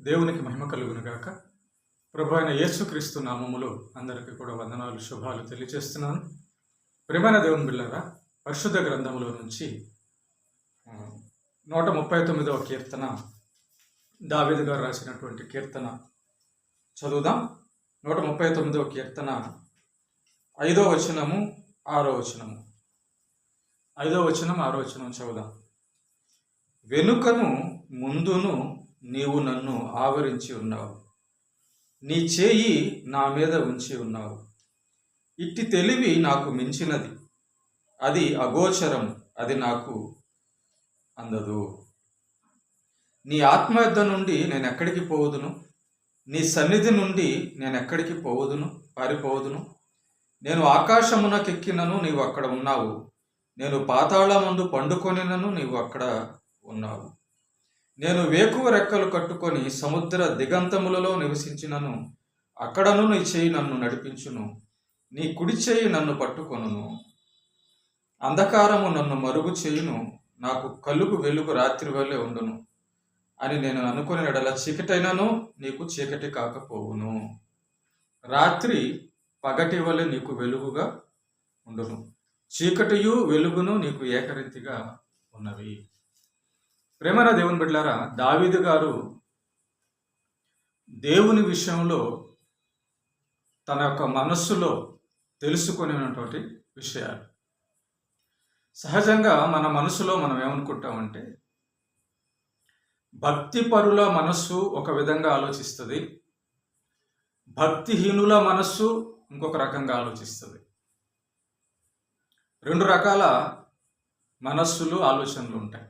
దేవునికి మహిమ కలుగునుగాక ప్రభు అయిన యేసుక్రీస్తు నామములు అందరికీ కూడా వందనాలు శుభాలు తెలియజేస్తున్నాను. ప్రేమైన దేవుని బిళ్ళారా పరిశుద్ధ గ్రంథములో నుంచి నూట ముప్పై తొమ్మిదవ కీర్తన దావేది గారు రాసినటువంటి కీర్తన చదువుదాం. నూట ముప్పై తొమ్మిదవ కీర్తన ఐదో వచనము ఆరో వచనము. ఐదో వచనం ఆరో వచనం చదువుదాం. వెనుకను ముందును నీవు నన్ను ఆవరించి ఉన్నావు. నీ చేయి నా మీద ఉంచి ఉన్నావు. ఇట్టి తెలివి నాకు మించినది. అది అగోచరం అది నాకు అందదు. నీ ఆత్మ నుండి నేను ఎక్కడికి పోవదును? నీ సన్నిధి నుండి నేను ఎక్కడికి పోవదును? పారిపోవదును? నేను ఆకాశమునకెక్కినను నీవు అక్కడ ఉన్నావు. నేను పాతాళమందు పండుకొనినను నీవు అక్కడ ఉన్నావు. నేను వేకువ రెక్కలు కట్టుకొని సముద్ర దిగంతములలో నివసించినను అక్కడను నీ చేయి నన్ను నడిపించును నీ కుడి చేయి నన్ను పట్టుకొనును. అంధకారము నన్ను మరుగు చేయును నాకు కలుగు వెలుగు రాత్రి వల్లే ఉండును అని నేను అనుకుని ఎడల చీకటైనను నీకు చీకటి కాకపోవును. రాత్రి పగటి వలె నీకు వెలుగుగా ఉండును. చీకటియు వెలుగును నీకు ఏకరీతిగా ఉన్నవి. ప్రేమరా దేవుని బిడ్డారా దావీదు గారు దేవుని విషయంలో తన యొక్క మనస్సులో తెలుసుకునేటువంటి విషయాలు. సహజంగా మన మనసులో మనం ఏమనుకుంటామంటే భక్తిపరుల మనస్సు ఒక విధంగా ఆలోచిస్తుంది భక్తిహీనుల మనస్సు ఇంకొక రకంగా ఆలోచిస్తుంది. రెండు రకాల మనస్సులు ఆలోచనలు ఉంటాయి.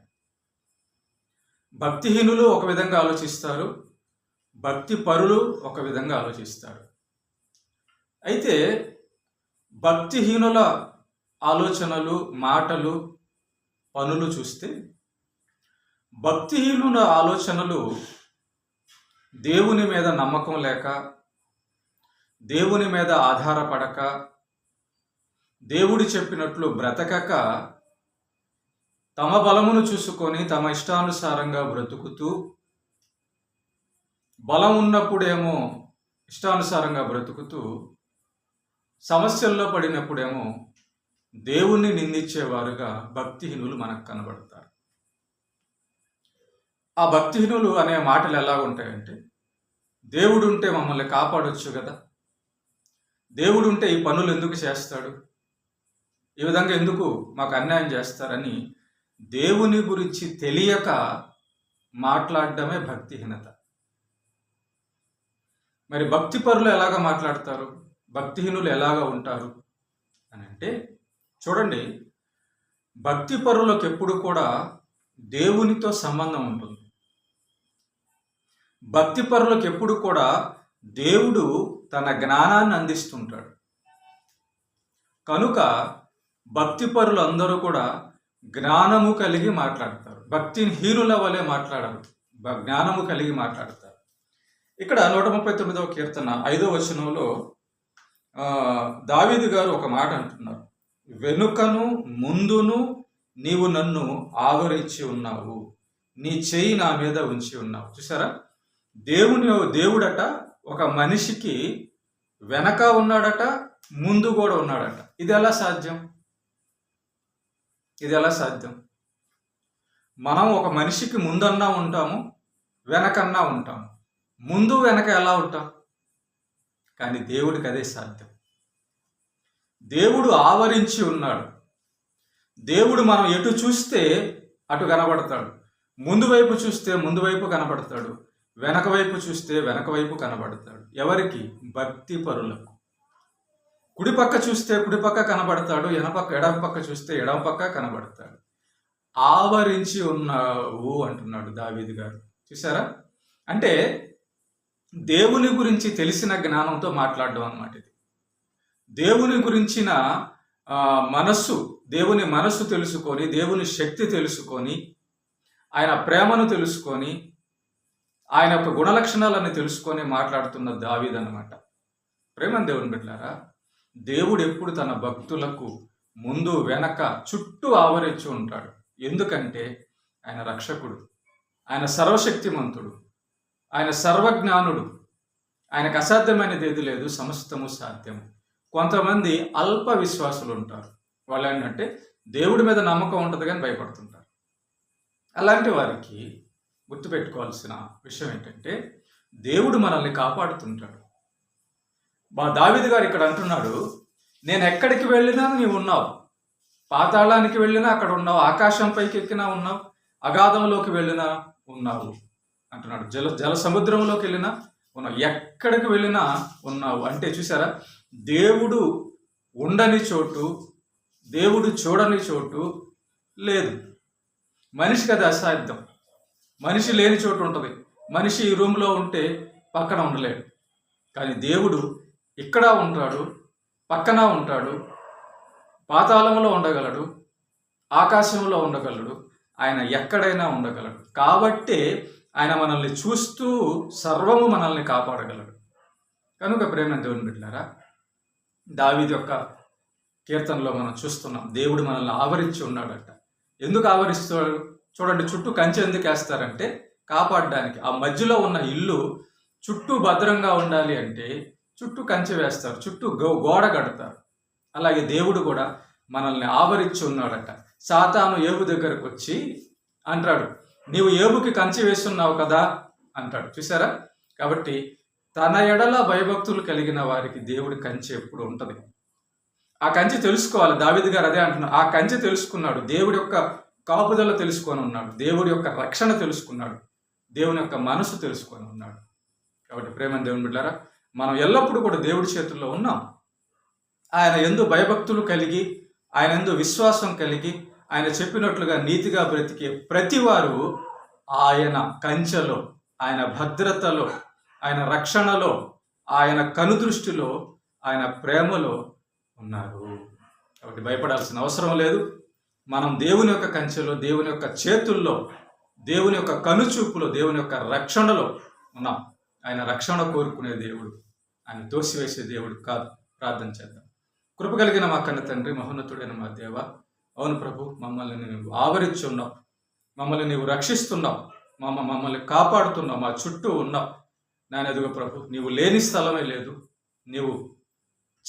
భక్తిహీనులు ఒక విధంగా ఆలోచిస్తారు భక్తి పరులు ఒక విధంగా ఆలోచిస్తారు. అయితే భక్తిహీనుల ఆలోచనలు మాటలు పనులు చూస్తే భక్తిహీనుల ఆలోచనలు దేవుని మీద నమ్మకం లేక దేవుని మీద ఆధారపడక దేవుడు చెప్పినట్లు బ్రతకక తమ బలమును చూసుకొని తమ ఇష్టానుసారంగా బ్రతుకుతూ బలం ఉన్నప్పుడేమో ఇష్టానుసారంగా బ్రతుకుతూ సమస్యల్లో పడినప్పుడేమో దేవుణ్ణి నిందించేవారుగా భక్తిహీనులు మనకు కనబడతారు. ఆ భక్తిహీనులు అనే మాటలు ఎలా ఉంటాయంటే దేవుడు ఉంటే మమ్మల్ని కాపాడొచ్చు కదా దేవుడు ఉంటే ఈ పనులు ఎందుకు చేస్తాడు ఈ విధంగా ఎందుకు మాకు అన్యాయం చేస్తారని దేవుని గురించి తెలియక మాట్లాడడమే భక్తిహీనత. మరి భక్తి పరులు ఎలాగ మాట్లాడతారు? భక్తిహీనులు ఎలాగ ఉంటారు? అని అంటే చూడండి భక్తి పరులకు ఎప్పుడు కూడా దేవునితో సంబంధం ఉంటుంది. భక్తి పరులకు ఎప్పుడు కూడా దేవుడు తన జ్ఞానాన్ని అందిస్తుంటాడు. కనుక భక్తిపరులు అందరూ కూడా జ్ఞానము కలిగి మాట్లాడతారు. భక్తిని హీనుల వలె మాట్లాడరు. జ్ఞానము కలిగి మాట్లాడతారు. ఇక్కడ నూట ముప్పై తొమ్మిదవ కీర్తన ఐదో వచనంలో దావీదు గారు ఒక మాట అంటున్నారు. వెనుకను ముందును నీవు నన్ను ఆవరించి ఉన్నావు. నీ చెయ్యి నా మీద ఉంచి ఉన్నావు. చూసారా దేవుని దేవుడట ఒక మనిషికి వెనక ఉన్నాడట ముందు కూడా ఉన్నాడట. ఇది ఎలా సాధ్యం? ఇది ఎలా సాధ్యం? మనం ఒక మనిషికి ముందన్నా ఉంటాము వెనకన్నా ఉంటాము. ముందు వెనక ఎలా ఉంటాం? కానీ దేవుడికి అదే సాధ్యం. దేవుడు ఆవరించి ఉన్నాడు. దేవుడు మనం ఎటు చూస్తే అటు కనబడతాడు. ముందు వైపు చూస్తే ముందు వైపు కనబడతాడు. వెనక వైపు చూస్తే వెనక వైపు కనబడతాడు. ఎవరికి? భక్తి పరులకు. కుడి పక్క చూస్తే కుడి పక్క కనబడతాడు ఎనపక్క ఎడమ పక్క చూస్తే ఎడమ పక్క కనబడతాడు. ఆవరించి ఉన్నావు అంటున్నాడు దావీదు గారు. చూసారా అంటే దేవుని గురించి తెలిసిన జ్ఞానంతో మాట్లాడడం అన్నమాట ఇది. దేవుని గురించిన మనస్సు దేవుని మనస్సు తెలుసుకొని దేవుని శక్తి తెలుసుకొని ఆయన ప్రేమను తెలుసుకొని ఆయన యొక్క గుణలక్షణాలను తెలుసుకొని మాట్లాడుతున్న దావీద్ అనమాట ప్రేమ దేవుని బిడ్డారా దేవుడు ఎప్పుడు తన భక్తులకు ముందు వెనక చుట్టూ ఆవరించి ఉంటాడు. ఎందుకంటే ఆయన రక్షకుడు ఆయన సర్వశక్తిమంతుడు ఆయన సర్వజ్ఞానుడు. ఆయనకు అసాధ్యమైనది ఏది లేదు సమస్తము సాధ్యము. కొంతమంది అల్ప విశ్వాసులు ఉంటారు. వాళ్ళు ఏంటంటే దేవుడి మీద నమ్మకం ఉంటుంది కానీ భయపడుతుంటారు. అలాంటి వారికి గుర్తుపెట్టుకోవాల్సిన విషయం ఏంటంటే దేవుడు మనల్ని కాపాడుతుంటాడు. మా దావిది గారు ఇక్కడ అంటున్నాడు నేను ఎక్కడికి వెళ్ళినా నీవు ఉన్నావు. పాతాళానికి వెళ్ళినా అక్కడ ఉన్నావు. ఆకాశం పైకి ఎక్కినా ఉన్నావు. అగాధంలోకి వెళ్ళినా ఉన్నావు. అంటున్నాడు. జల జల సముద్రంలోకి వెళ్ళినా ఉన్నావు. ఎక్కడికి వెళ్ళినా ఉన్నావు. అంటే చూసారా? దేవుడు ఉండని చోటు దేవుడు చూడని చోటు లేదు. మనిషికి అది అసాధ్యం. మనిషి లేని చోటు ఉంటుంది. మనిషి ఈ రూమ్లో ఉంటే పక్కన ఉండలేడు. కానీ దేవుడు ఇక్కడ ఉంటాడు పక్కన ఉంటాడు పాతాళంలో ఉండగలడు ఆకాశంలో ఉండగలడు ఆయన ఎక్కడైనా ఉండగలడు. కాబట్టే ఆయన మనల్ని చూస్తూ సర్వము మనల్ని కాపాడగలడు. కనుక ప్రేమ దేవుని బిడ్డారా దావిది యొక్క కీర్తనలో మనం చూస్తున్నాం దేవుడు మనల్ని ఆవరించి ఉన్నాడట. ఎందుకు ఆవరిస్తాడు చూడండి చుట్టూ కంచె ఎందుకు వేస్తారంటే కాపాడడానికి. ఆ మధ్యలో ఉన్న ఇల్లు చుట్టూ భద్రంగా ఉండాలి అంటే చుట్టూ కంచె వేస్తారు చుట్టూ గో గోడ కడతారు. అలాగే దేవుడు కూడా మనల్ని ఆవరించి ఉన్నాడట. సాతాను ఏబు దగ్గరకు వచ్చి అంటాడు నీవు ఏబుకి కంచె వేస్తున్నావు కదా? అంటాడు. చూసారా కాబట్టి తన ఎడల భయభక్తులు కలిగిన వారికి దేవుడి కంచె ఎప్పుడు ఉంటుంది. ఆ కంచె తెలుసుకోవాలి. దావిద్ గారు అదే అంటున్నారు. ఆ కంచె తెలుసుకున్నాడు. దేవుడి యొక్క కాపుదల తెలుసుకొని ఉన్నాడు. దేవుడి యొక్క రక్షణ తెలుసుకున్నాడు. దేవుని యొక్క మనసు తెలుసుకొని ఉన్నాడు. కాబట్టి ప్రేమ దేవుని బిడ్డారా మనం ఎల్లప్పుడూ కూడా దేవుడి చేతుల్లో ఉన్నాం. ఆయన ఎందు భయభక్తులు కలిగి ఆయన ఎందు విశ్వాసం కలిగి ఆయన చెప్పినట్లుగా నీతిగా బ్రతికే ప్రతివారు ఆయన కంచెలో ఆయన భద్రతలో ఆయన రక్షణలో ఆయన కనుదృష్టిలో ఆయన ప్రేమలో ఉన్నారు. కాబట్టి భయపడాల్సిన అవసరం లేదు. మనం దేవుని యొక్క కంచెలో దేవుని యొక్క చేతుల్లో దేవుని యొక్క కనుచూపులో దేవుని యొక్క రక్షణలో ఉన్నాం. ఆయన రక్షణ కోరుకునే దేవుడు. ఆయన తోసివేసే దేవుడు కాదు. ప్రార్థన చేద్దాం. కృప కలిగిన మా కన్న తండ్రి మహోన్నతుడైన మా దేవ అవును ప్రభు మమ్మల్ని నువ్వు ఆవరించి ఉన్నావు మమ్మల్ని నీవు రక్షిస్తున్నావు. మమ్మ మమ్మల్ని కాపాడుతున్నావు. మా చుట్టూ ఉన్నావు. నేను ఎదుగు ప్రభు నీవు లేని స్థలమే లేదు. నీవు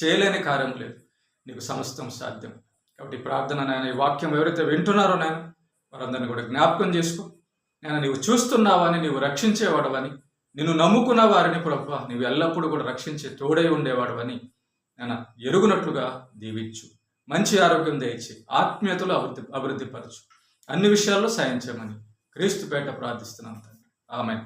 చేయలేని కార్యం లేదు. నీకు సమస్తం సాధ్యం. కాబట్టి ఈ ప్రార్థన నేను ఈ వాక్యం ఎవరైతే వింటున్నారో నేను వారందరిని కూడా జ్ఞాపకం చేసుకో. నేను నీవు చూస్తున్నావని నీవు రక్షించేవాడవని నిన్ను నమ్ముకున్న వారిని ప్రభు నీవు ఎల్లప్పుడూ కూడా రక్షించే తోడై ఉండేవాడవని నేను ఎరుగునట్లుగా దీవించు. మంచి ఆరోగ్యం దయచి ఆత్మీయతలు అభివృద్ధి అభివృద్ధిపరచు. అన్ని విషయాల్లో సాయం చేయమని క్రీస్తు పేట ప్రార్థిస్తున్నాను తండ్రి. ఆమె